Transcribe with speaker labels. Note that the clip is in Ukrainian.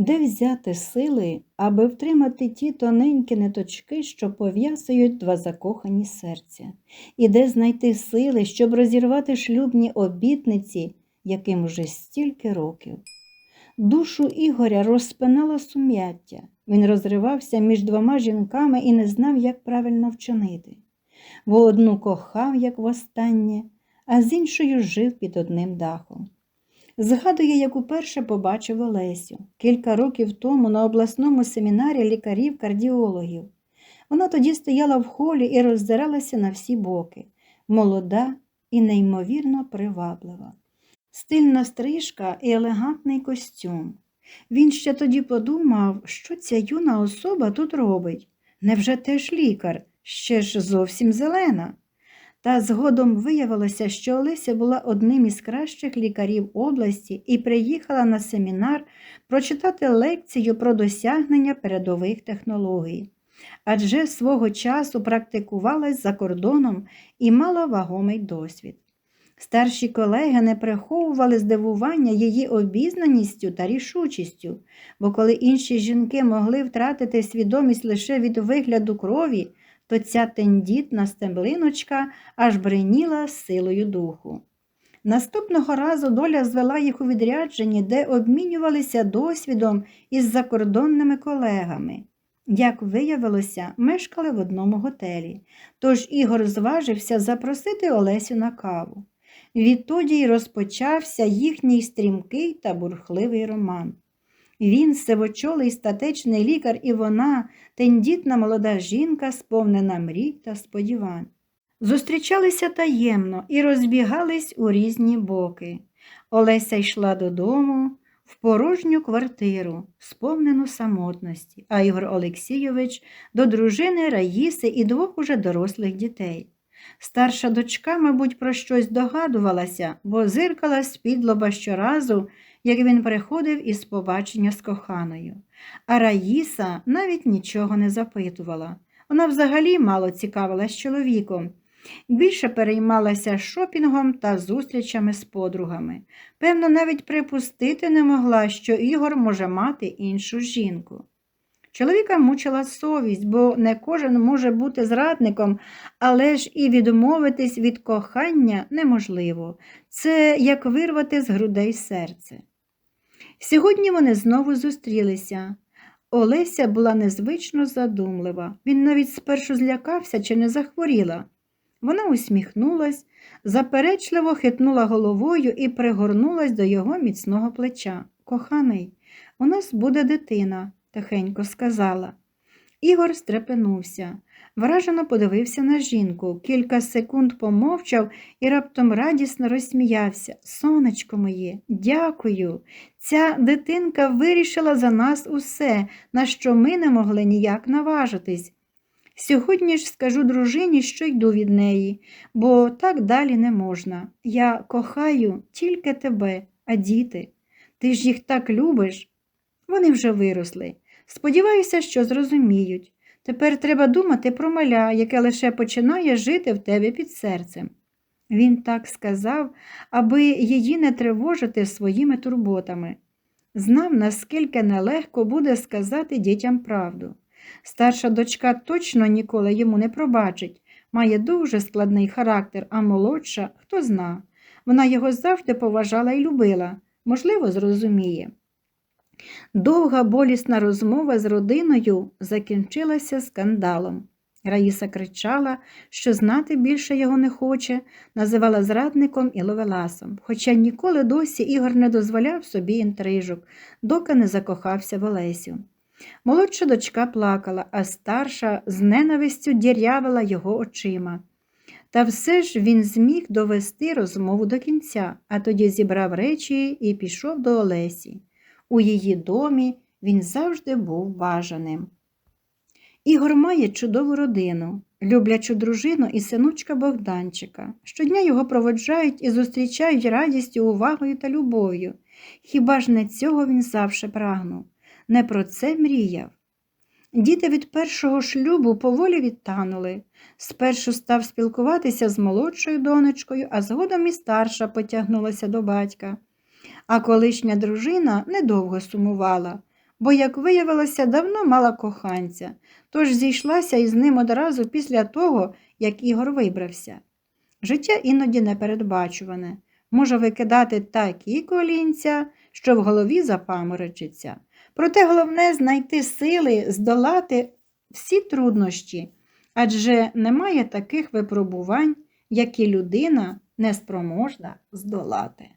Speaker 1: Де взяти сили, аби втримати ті тоненькі ниточки, що пов'язують два закохані серця, і де знайти сили, щоб розірвати шлюбні обітниці, яким уже стільки років. Душу Ігоря розпинало сум'яття. Він розривався між двома жінками і не знав, як правильно вчинити. Бо одну кохав, як востаннє, а з іншою жив під одним дахом. Згадує, як уперше побачив Олесю кілька років тому на обласному семінарі лікарів-кардіологів. Вона тоді стояла в холі і роздиралася на всі боки, молода і неймовірно приваблива. Стильна стрижка і елегантний костюм. Він ще тоді подумав, що ця юна особа тут робить. Невже теж лікар, ще ж зовсім зелена? Та згодом виявилося, що Олеся була одним із кращих лікарів області і приїхала на семінар прочитати лекцію про досягнення передових технологій. Адже свого часу практикувалась за кордоном і мала вагомий досвід. Старші колеги не приховували здивування її обізнаністю та рішучістю, бо коли інші жінки могли втратити свідомість лише від вигляду крові, то ця тендітна стеблиночка аж бреніла силою духу. Наступного разу доля звела їх у відрядженні, де обмінювалися досвідом із закордонними колегами. Як виявилося, мешкали в одному готелі, тож Ігор зважився запросити Олесю на каву. Відтоді й розпочався їхній стрімкий та бурхливий роман. Він, сивочолий статечний лікар, і вона, тендітна молода жінка, сповнена мрій та сподівань. Зустрічалися таємно і розбігались у різні боки. Олеся йшла додому в порожню квартиру, сповнену самотності, а Ігор Олексійович до дружини Раїси і двох уже дорослих дітей. Старша дочка, мабуть, про щось догадувалася, бо зиркала з-під лоба щоразу, як він приходив із побачення з коханою. А Раїса навіть нічого не запитувала. Вона взагалі мало цікавилась чоловіком. Більше переймалася шопінгом та зустрічами з подругами. Певно, навіть припустити не могла, що Ігор може мати іншу жінку. Чоловіка мучила совість, бо не кожен може бути зрадником, але ж і відмовитись від кохання неможливо. Це як вирвати з грудей серце. Сьогодні вони знову зустрілися. Олеся була незвично задумлива. Він навіть спершу злякався чи не захворіла. Вона усміхнулась, заперечливо хитнула головою і пригорнулась до його міцного плеча. Коханий, у нас буде дитина, тихенько сказала. Ігор стрепенувся. Вражено подивився на жінку, кілька секунд помовчав і раптом радісно розсміявся. Сонечко моє, дякую. Ця дитинка вирішила за нас усе, на що ми не могли ніяк наважитись. Сьогодні ж скажу дружині, що йду від неї, бо так далі не можна. Я кохаю тільки тебе, а діти. Ти ж їх так любиш. Вони вже виросли. Сподіваюся, що зрозуміють. Тепер треба думати про маля, яке лише починає жити в тебе під серцем. Він так сказав, аби її не тривожити своїми турботами. Знав, наскільки нелегко буде сказати дітям правду. Старша дочка точно ніколи йому не пробачить, має дуже складний характер, а молодша хто зна. Вона його завжди поважала і любила, можливо, зрозуміє. Довга болісна розмова з родиною закінчилася скандалом. Раїса кричала, що знати більше його не хоче, називала зрадником і ловеласом, хоча ніколи досі Ігор не дозволяв собі інтрижок, доки не закохався в Олесю. Молодша дочка плакала, а старша з ненавистю дірявила його очима. Та все ж він зміг довести розмову до кінця, а тоді зібрав речі і пішов до Олесі. У її домі він завжди був бажаним. Ігор має чудову родину, люблячу дружину і синочка Богданчика. Щодня його проводжають і зустрічають радістю, увагою та любов'ю. Хіба ж не цього він завше прагнув? Не про це мріяв. Діти від першого шлюбу поволі відтанули. Спершу став спілкуватися з молодшою донечкою, а згодом і старша потягнулася до батька. А колишня дружина недовго сумувала. бо, як виявилося, давно мала коханця, тож зійшлася із ним одразу після того, як Ігор вибрався. Життя іноді непередбачуване, може викидати такі колінця, що в голові запаморочиться. Проте головне знайти сили здолати всі труднощі, адже немає таких випробувань, які людина не спроможна здолати.